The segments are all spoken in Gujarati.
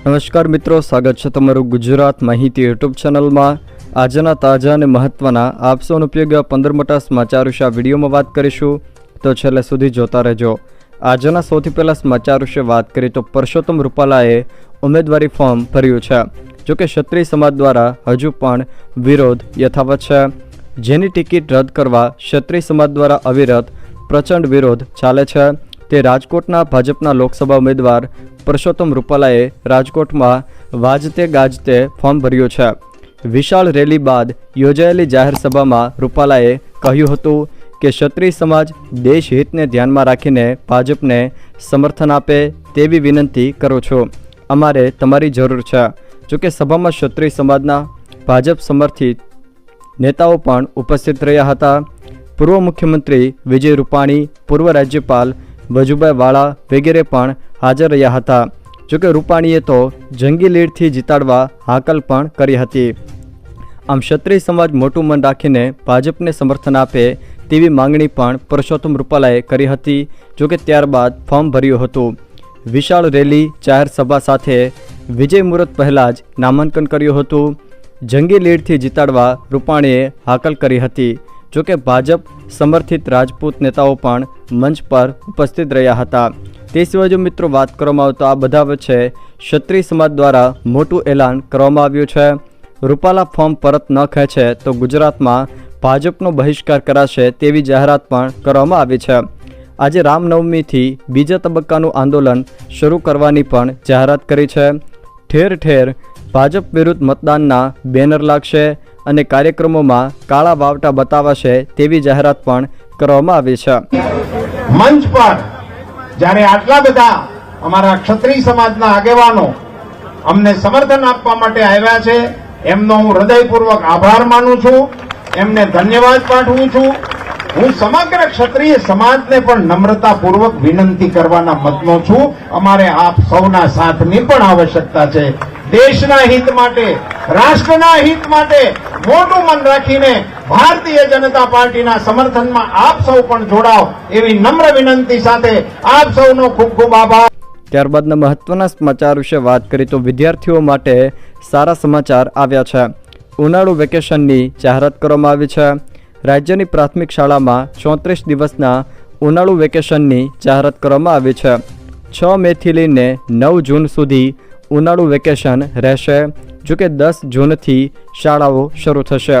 નમસ્કાર મિત્રો, સ્વાગત છે તમારું ગુજરાત માહિતી યુટ્યુબ ચેનલમાં. આજના તાજા અને મહત્ત્વના આપ સૌનો ઉપયોગ પંદર મોટા સમાચાર વિશે વિડીયોમાં વાત કરીશું. તો છેલ્લે સુધી જોતા રહેજો. આજના સૌથી પહેલાં સમાચાર વિશે વાત કરીએ તો પરસોત્તમ રૂપાલાએ ઉમેદવારી ફોર્મ ભર્યું છે. જોકે ક્ષત્રિય સમાજ દ્વારા હજુ પણ વિરોધ યથાવત છે. જેની ટિકિટ રદ કરવા ક્ષત્રિય સમાજ દ્વારા અવિરત પ્રચંડ વિરોધ ચાલે છે. તે રાજકોટના ભાજપના લોકસભા ઉમેદવાર પરસોત્તમ રૂપાલાએ રાજકોટમાં વાજતે ગાજતે ફોર્મ ભર્યું છે. વિશાળ રેલી બાદ યોજાયેલી જાહેર સભામાં રૂપાલાએ કહ્યું હતું કે ક્ષત્રિય સમાજ દેશહિતને ધ્યાનમાં રાખીને ભાજપને સમર્થન આપે તેવી વિનંતી કરું છું. અમારે તમારી જરૂર છે. જોકે સભામાં ક્ષત્રિય સમાજના ભાજપ સમર્થિત નેતાઓ પણ ઉપસ્થિત રહ્યા હતા. પૂર્વ મુખ્યમંત્રી વિજય રૂપાણી, પૂર્વ રાજ્યપાલ વજુભાઈ વાળા વગેરે પણ હાજર રહ્યા હતા. જોકે રૂપાણીએ તો જંગી લીડથી જીતાડવા હાકલ પણ કરી હતી. આમ ક્ષત્રિય સમાજ મોટું મન રાખીને ભાજપને સમર્થન આપે તેવી માંગણી પણ પુરુષોત્તમ રૂપાલાએ કરી હતી, જોકે ત્યારબાદ ફોર્મ ભર્યું હતું. વિશાળ રેલી જાહેર સભા સાથે વિજય મુહૂર્ત પહેલાં જ નામાંકન કર્યું હતું. જંગી લીડથી જીતાડવા રૂપાણીએ હાકલ કરી હતી. જોકે ભાજપ સમર્થિત રાજપૂત નેતાઓ પણ મંચ પર ઉપસ્થિત રહ્યા હતા. તે સિવાય જો મિત્રો વાત કરવામાં આવે તો આ બધા વચ્ચે ક્ષત્રિય સમાજ દ્વારા મોટું એલાન કરવામાં આવ્યું છે. રૂપાલા ફોર્મ પરત ન ખેંચે તો ગુજરાતમાં ભાજપનો બહિષ્કાર કરાશે તેવી જાહેરાત પણ કરવામાં આવી છે. આજે રામનવમીથી બીજા તબક્કાનું આંદોલન શરૂ કરવાની પણ જાહેરાત કરી છે. ઠેર ઠેર ભાજપ વિરુદ્ધ મતદાનના બેનર લાગશે. અને કાર્યક્રમોમાં કાળા વાવટા બતાવાશે તેવી જાહેરાત પણ કરવામાં આવી છે. મંચ પર જ્યારે આટલા બધા અમારા ક્ષત્રિય સમાજના આગેવાનો અમને સમર્થન આપવા માટે આવ્યા છે, એમનો હું હૃદયપૂર્વક આભાર માનું છું, એમને ધન્યવાદ પાઠવું છું. હું સમગ્ર ક્ષત્રિય સમાજને પણ નમ્રતાપૂર્વક વિનંતી કરવાના મતનો છું. અમારે આપ સૌના સાથની પણ આવશ્યકતા છે. દેશના હિત માટે, રાષ્ટ્રના હિત માટે મોટું મન રાખીને ભારતીય જનતા પાર્ટીના સમર્થનમાં આપ સૌ પણ જોડાઓ એવી નમ્ર વિનંતી સાથે આપ સૌનો ખૂબ ખૂબ આભાર. ત્યારબાદના મહત્વના સમાચાર વિશે વાત કરી તો વિદ્યાર્થીઓ માટે સારા સમાચાર આવ્યા છે. ઉનાળુ વેકેશનની જાહેરાત કરવામાં આવી છે. રાજ્યની પ્રાથમિક શાળામાં ચોત્રીસ દિવસના ઉનાળુ વેકેશનની જાહેરાત કરવામાં આવી છે. છ મેથી લઈને નવ જૂન સુધી ઉનાળુ વેકેશન રહેશે. જોકે દસ જૂનથી શાળાઓ શરૂ થશે.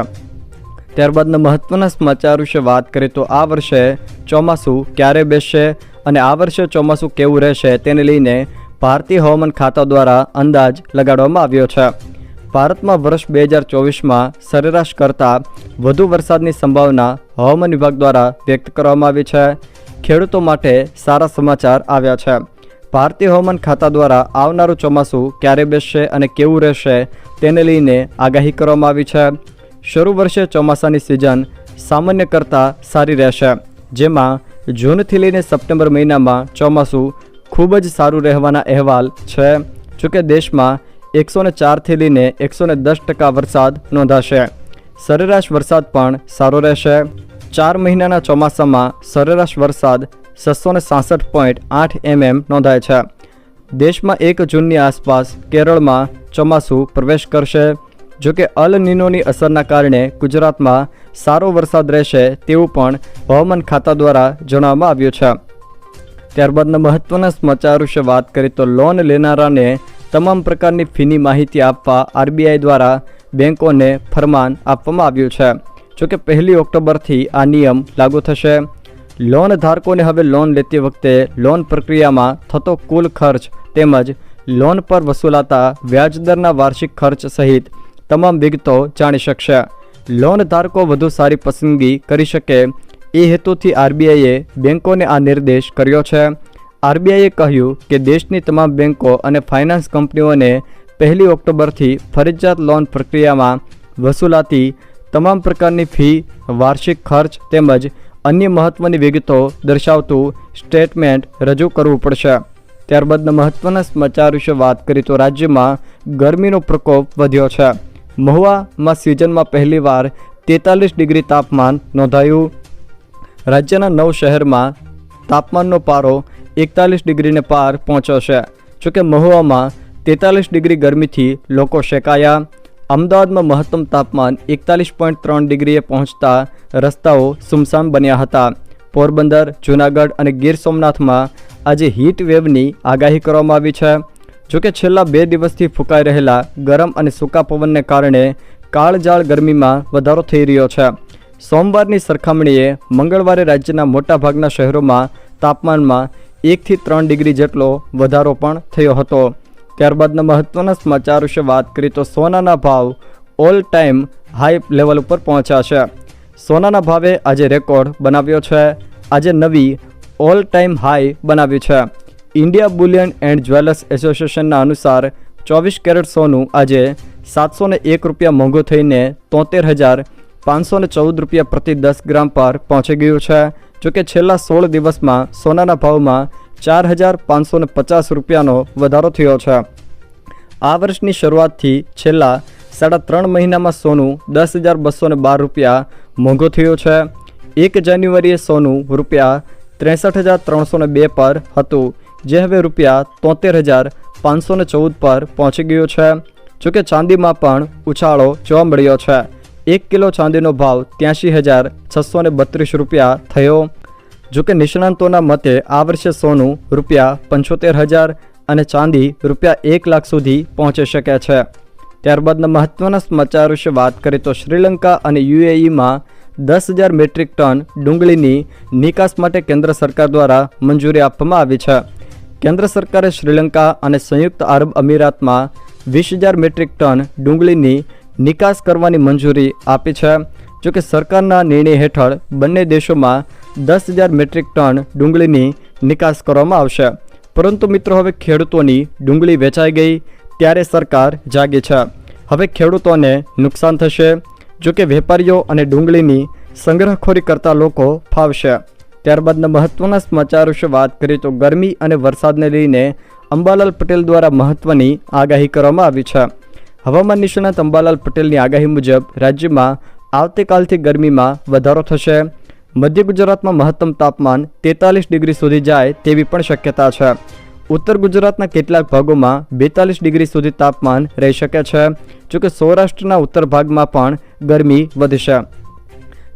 ત્યારબાદના મહત્વના સમાચાર વિશે વાત કરીએ તો આ વર્ષે ચોમાસું ક્યારે બેસશે અને આ વર્ષે ચોમાસું કેવું રહેશે તેને લઈને ભારતીય હવામાન ખાતા દ્વારા અંદાજ લગાડવામાં આવ્યો છે. ભારતમાં વર્ષ બે હજાર ચોવીસમાં સરેરાશ કરતાં વધુ વરસાદની સંભાવના હવામાન વિભાગ દ્વારા વ્યક્ત કરવામાં આવી છે. ખેડૂતો માટે સારા સમાચાર આવ્યા છે. ભારતીય હવામાન ખાતા દ્વારા આવનારું ચોમાસું ક્યારે બેસશે અને કેવું રહેશે તેને લઈને આગાહી કરવામાં આવી છે. શરૂ વર્ષે ચોમાસાની સિઝન સામાન્ય કરતાં સારી રહેશે, જેમાં જૂનથી લઈને સપ્ટેમ્બર મહિનામાં ચોમાસું ખૂબ જ સારું રહેવાના અહેવાલ છે. જોકે દેશમાં એકસો ને ચારથી લઈને એકસો ને દસ ટકા વરસાદ નોંધાશે. સરેરાશ વરસાદ પણ સારો રહેશે. ચાર મહિનાના ચોમાસામાં સરેરાશ વરસાદ છસો ને સાસઠ પોઈન્ટ આઠ એમએમ નોંધાય છે. દેશમાં એક જૂનની આસપાસ કેરળમાં ચોમાસું પ્રવેશ કરશે. જોકે અલ નિનોની અસરના કારણે ગુજરાતમાં સારો વરસાદ રહેશે તેવું પણ હવામાન ખાતા દ્વારા જણાવવામાં આવ્યું છે. ત્યારબાદના મહત્વના સમાચાર વિશે વાત કરીએ તો લોન લેનારાને તમામ પ્રકારની ફીની માહિતી આપવા આરબીઆઈ દ્વારા બેંકોને ફરમાન આપવામાં આવ્યું છે. જોકે પહેલી ઓક્ટોબરથી આ નિયમ લાગુ થશે. લોન ધારકોને હવે લોન લેતી વખતે લોન પ્રક્રિયામાં થતો કુલ ખર્ચ તેમજ લોન પર વસૂલાતા વ્યાજદરના વાર્ષિક ખર્ચ સહિત તમામ વિગતો જાણી શકશે. લોન ધારકો વધુ સારી પસંદગી કરી શકે એ હેતુથી આરબીઆઈએ બેન્કોને આ નિર્દેશ કર્યો છે. આરબીઆઈએ કહ્યું કે દેશની તમામ બેન્કો અને ફાઇનાન્સ કંપનીઓને પહેલી ઓક્ટોબરથી ફરજિયાત લોન પ્રક્રિયામાં વસૂલાતી તમામ પ્રકારની ફી, વાર્ષિક ખર્ચ તેમજ અન્ય મહત્ત્વની વિગતો દર્શાવતું સ્ટેટમેન્ટ રજૂ કરવું પડશે. ત્યારબાદના મહત્ત્વના સમાચાર વિશે વાત કરીએ તો રાજ્યમાં ગરમીનો પ્રકોપ વધ્યો છે. મહુવામાં સિઝનમાં પહેલીવાર તેતાલીસ ડિગ્રી તાપમાન નોંધાયું. રાજ્યના નવ શહેરમાં તાપમાનનો પારો એકતાલીસ ડિગ્રીને પાર પહોંચ્યો છે. જોકે મહુવામાં તેતાલીસ ડિગ્રી ગરમીથી લોકો શેકાયા. અમદાવાદમાં મહત્તમ તાપમાન એકતાલીસ પોઈન્ટ ત્રણ ડિગ્રીએ પહોંચતા રસ્તાઓ સુમસામ બન્યા હતા. પોરબંદર, જૂનાગઢ અને ગીર સોમનાથમાં આજે હીટ વેવની આગાહી કરવામાં આવી છે. જોકે છેલ્લા બે દિવસથી ફૂંકાઈ રહેલા ગરમ અને સૂકા પવનને કારણે કાળજાળ ગરમીમાં વધારો થઈ રહ્યો છે. સોમવારની સરખામણીએ મંગળવારે રાજ્યના મોટાભાગના શહેરોમાં તાપમાનમાં એકથી ત્રણ ડિગ્રી જેટલો વધારો પણ થયો હતો. ત્યારબાદના મહત્ત્વના સમાચાર વિશે વાત કરીએ તો સોનાના ભાવ ઓલ ટાઈમ હાઈ લેવલ ઉપર પહોંચ્યા છે. સોનાના ભાવે આજે રેકોર્ડ બનાવ્યો છે. આજે નવી ઓલ ટાઈમ હાઈ બનાવ્યું છે. ઇન્ડિયા બુલિયન એન્ડ જ્વેલર્સ એસોસિએશનના અનુસાર ચોવીસ કેરેટ સોનું આજે સાતસો એક રૂપિયા મોંઘું થઈને તોતેર હજાર પાંચસો ચૌદ રૂપિયા પ્રતિ દસ ગ્રામ પર પહોંચી ગયું છે. જોકે છેલ્લા સોળ દિવસમાં સોનાના ભાવમાં ચાર હજાર પાંચસો પચાસ રૂપિયાનો વધારો થયો છે. આ વર્ષની શરૂઆતથી છેલ્લા સાડા ત્રણ મહિનામાં સોનું દસ હજાર બસો બાર રૂપિયા મોંઘો થયો છે. એક જાન્યુઆરીએ સોનું રૂપિયા ત્રેસઠ હજાર ત્રણસો બે પર હતું, જે હવે રૂપિયા તોતેર હજાર પાંચસો ચૌદ પર પહોંચી ગયું છે. જોકે ચાંદીમાં પણ ઉછાળો જોવા મળ્યો છે. એક કિલો ચાંદીનો ભાવ ત્યાંશી હજાર છસો બત્રીસ રૂપિયા થયો. જોકે નિષ્ણાંતોના મતે આ વર્ષે સોનું રૂપિયા પંચોતેર હજાર અને ચાંદી રૂપિયા એક લાખ સુધી પહોંચી શકે છે. ત્યારબાદના મહત્ત્વના સમાચાર વિશે વાત કરીએ તો શ્રીલંકા અને યુએઈમાં દસ હજાર મેટ્રિક ટન ડુંગળીની નિકાસ માટે કેન્દ્ર સરકાર દ્વારા મંજૂરી આપવામાં આવી છે. કેન્દ્ર સરકારે શ્રીલંકા અને સંયુક્ત આરબ અમીરાતમાં વીસ હજાર મેટ્રિક ટન ડુંગળીની નિકાસ કરવાની મંજૂરી આપી છે. જોકે સરકારના નિર્ણય હેઠળ બંને દેશોમાં દસ હજાર મેટ્રિક ટન ડુંગળીની નિકાસ કરવામાં આવશે. પરંતુ મિત્રો, હવે ખેડૂતોની ડુંગળી વેચાઈ ગઈ, ત્યારે સરકાર જાગી છે. હવે ખેડૂતોને નુકસાન થશે જોકે વેપારીઓ અને ડુંગળીની સંગ્રહખોરી કરતા લોકો ફાવશે. ત્યારબાદના મહત્ત્વના સમાચાર વિશે વાત કરીએ તો ગરમી અને વરસાદને લઈને અંબાલાલ પટેલ દ્વારા મહત્ત્વની આગાહી કરવામાં આવી છે. હવામાન નિષ્ણાત અંબાલાલ પટેલની આગાહી મુજબ રાજ્યમાં આવતીકાલથી ગરમીમાં વધારો થશે. મધ્ય ગુજરાતમાં મહત્તમ તાપમાન તેતાલીસ ડિગ્રી સુધી જાય તેવી પણ શક્યતા છે. ઉત્તર ગુજરાતના કેટલાક ભાગોમાં બેતાલીસ ડિગ્રી સુધી તાપમાન રહી શકે છે, જોકે સૌરાષ્ટ્રના ઉત્તર ભાગમાં પણ ગરમી વધશે.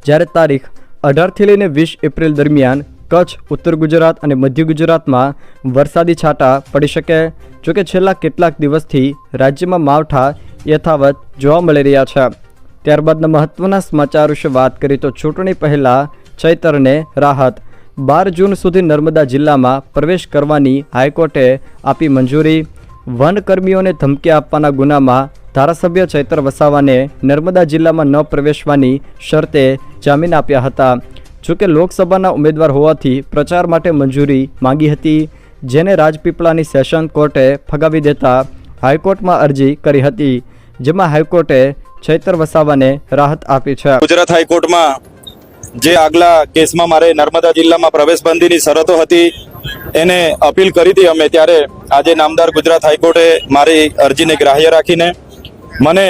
જ્યારે તારીખ અઢારથી લઈને વીસ એપ્રિલ દરમિયાન કચ્છ, ઉત્તર ગુજરાત અને મધ્ય ગુજરાતમાં વરસાદી છાંટા પડી શકે, જોકે છેલ્લા કેટલાક દિવસથી રાજ્યમાં માવઠા યથાવત જોવા મળી રહ્યા છે. ત્યારબાદના મહત્વના સમાચાર વિશે વાત કરીએ તો ચૂંટણી પહેલાં ચૈતરને રાહત. બાર જૂન સુધી નર્મદા જિલ્લામાં પ્રવેશ કરવાની હાઈકોર્ટે આપી મંજૂરી. વનકર્મીઓને ધમકી આપવાના ગુનામાં ધારાસભ્ય ચૈતર વસાવાને નર્મદા જિલ્લામાં ન પ્રવેશવાની શરતે જામીન આપ્યા હતા. જોકે લોકસભાના ઉમેદવાર હોવાથી પ્રચાર માટે મંજૂરી માંગી હતી, જેને રાજપીપળાની સેશન કોર્ટે ફગાવી દેતા હાઈકોર્ટમાં અરજી કરી હતી, જેમાં હાઈકોર્ટે ચૈતર વસાવાને રાહત આપી છે. ગુજરાત હાઈકોર્ટમાં જે આગલા કેસમાં મારે નર્મદા જિલ્લામાં પ્રવેશબંધીની શરતો હતી, એને અપીલ કરી હતી અમે ત્યારે આજે નામદાર ગુજરાત હાઈકોર્ટે મારી અરજીને ગ્રાહ્ય રાખીને મને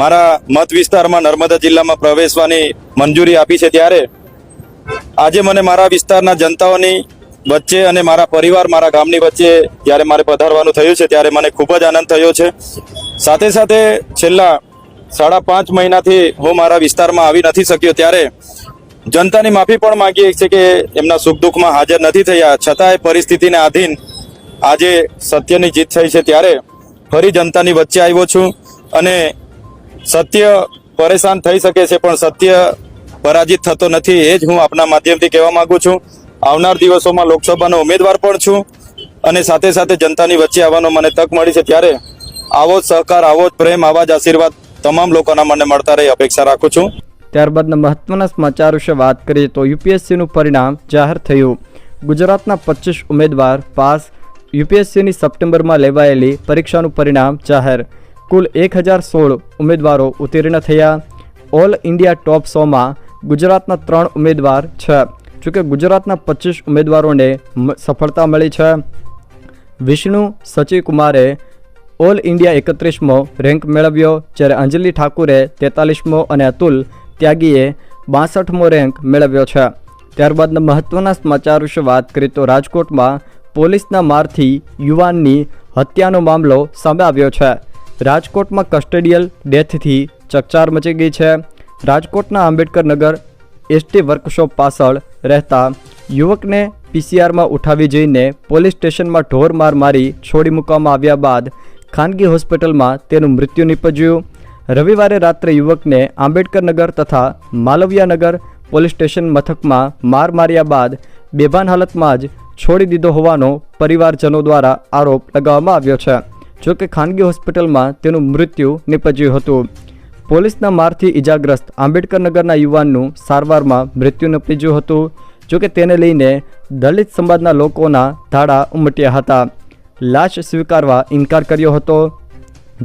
મારા મત વિસ્તારમાં નર્મદા જિલ્લામાં પ્રવેશવાની મંજૂરી આપી છે ત્યારે આજે મને મારા વિસ્તારના જનતાઓની વચ્ચે અને મારા પરિવાર મારા ગામની વચ્ચે જ્યારે મારે પધારવાનું થયું છે ત્યારે મને ખૂબ જ આનંદ થયો છે. સાથે સાથે છેલ્લા સાડા પાંચ મહિનાથી હું મારા વિસ્તારમાં આવી નથી શક્યો ત્યારે જનતાની માફી પણ માંગીએ છીએ કે એમના સુખ દુઃખમાં હાજર નથી થયા. છતાંય પરિસ્થિતિને આધીન આજે સત્યની જીત થઈ છે ત્યારે ફરી જનતાની વચ્ચે આવ્યો છું અને સત્ય પરેશાન થઈ શકે છે, પણ સત્ય પરાજિત થતો નથી એ જ હું આપના માધ્યમથી કહેવા માંગુ છું. આવનાર દિવસોમાં લોકસભાનો ઉમેદવાર પણ છું અને સાથે સાથે જનતાની વચ્ચે આવવાનો મને તક મળી છે. ત્યારે આવો જ સહકાર, આવો જ પ્રેમ, આવા જ આશીર્વાદ તમામ લોકોના મને મળતા રહે અપેક્ષા રાખું છું. ત્યારબાદના મહત્ત્વના સમાચાર વિશે વાત કરીએ તો યુપીએસસીનું પરિણામ જાહેર થયું. ગુજરાતના પચીસ ઉમેદવાર પાસ. યુપીએસસીની સપ્ટેમ્બરમાં લેવાયેલી પરીક્ષાનું પરિણામ જાહેર. કુલ એક હજાર સોળ ઉમેદવારો ઉત્તીર્ણ થયા. ઓલ ઇન્ડિયા ટોપ સોમાં ગુજરાતના ત્રણ ઉમેદવાર છે. જોકે ગુજરાતના પચીસ ઉમેદવારોને સફળતા મળી છે. વિષ્ણુ સચિકુમારે ઓલ ઇન્ડિયા એકત્રીસમો રેન્ક મેળવ્યો જ્યારે અંજલિ ઠાકુરે તેતાલીસમો અને અતુલ ત્યાગીએ બાસઠમો રેન્ક મેળવ્યો છે. ત્યારબાદના મહત્ત્વના સમાચાર વિશે વાત કરીએ તો રાજકોટમાં પોલીસના મારથી યુવાનની હત્યાનો મામલો સામે આવ્યો છે. રાજકોટમાં કસ્ટડિયલ ડેથથી ચકચાર મચી ગઈ છે. રાજકોટના આંબેડકર નગર એસટી વર્કશોપ પાછળ રહેતા યુવકને પીસીઆરમાં ઉઠાવી જઈને પોલીસ સ્ટેશનમાં ઢોર માર મારી છોડી મૂકવામાં આવ્યા બાદ ખાનગી હોસ્પિટલમાં તેનું મૃત્યુ નીપજ્યું. રવિવારે રાત્રે યુવકને આંબેડકરનગર તથા માલવિયાનગર પોલીસ સ્ટેશન મથકમાં માર માર્યા બાદ બેભાન હાલતમાં જ છોડી દીધો હોવાનો પરિવારજનો દ્વારા આરોપ લગાવવામાં આવ્યો છે. જોકે ખાનગી હોસ્પિટલમાં તેનું મૃત્યુ નીપજ્યું હતું. પોલીસના મારથી ઇજાગ્રસ્ત આંબેડકરનગરના યુવાનનું સારવારમાં મૃત્યુ નીપજ્યું હતું. જોકે તેને લઈને દલિત સમાજના લોકોના ધાડા ઉમટ્યા હતા. લાશ સ્વીકારવા ઇનકાર કર્યો હતો.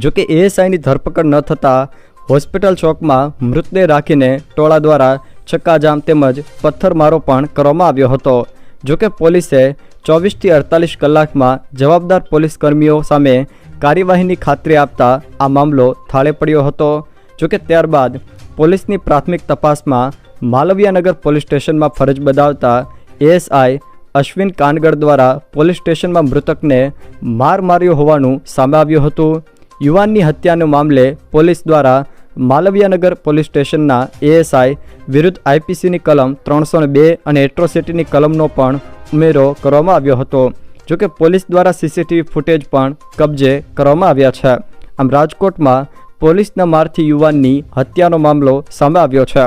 જોકે એએસઆઈની ધરપકડ ન થતાં હોસ્પિટલ ચોકમાં મૃતદેહ રાખીને ટોળા દ્વારા છક્કાજામ તેમજ પથ્થરમારો પણ કરવામાં આવ્યો હતો. જોકે પોલીસે ચોવીસથી અડતાલીસ કલાકમાં જવાબદાર પોલીસ કર્મીઓ સામે કાર્યવાહીની ખાતરી આપતા આ મામલો થાળે પડ્યો હતો. જોકે ત્યારબાદ પોલીસની પ્રાથમિક તપાસમાં માલવિયાનગર પોલીસ સ્ટેશનમાં ફરજ બજાવતા એએસઆઈ અશ્વિન કાનગર દ્વારા પોલીસ સ્ટેશનમાં મૃતકને માર માર્યો હોવાનું સામે આવ્યું હતું. યુવાનની હત્યાનો મામલે પોલીસ દ્વારા માલવિયાનગર પોલીસ સ્ટેશનના એએસઆઈ વિરુદ્ધ આઈપીસીની કલમ ત્રણસો બે અને એટ્રોસિટીની કલમનો પણ ઉમેરો કરવામાં આવ્યો હતો. જોકે પોલીસ દ્વારા સીસીટીવી ફૂટેજ પણ કબજે કરવામાં આવ્યા છે. આમ રાજકોટમાં પોલીસના મારથી યુવાનની હત્યાનો મામલો સામે આવ્યો છે.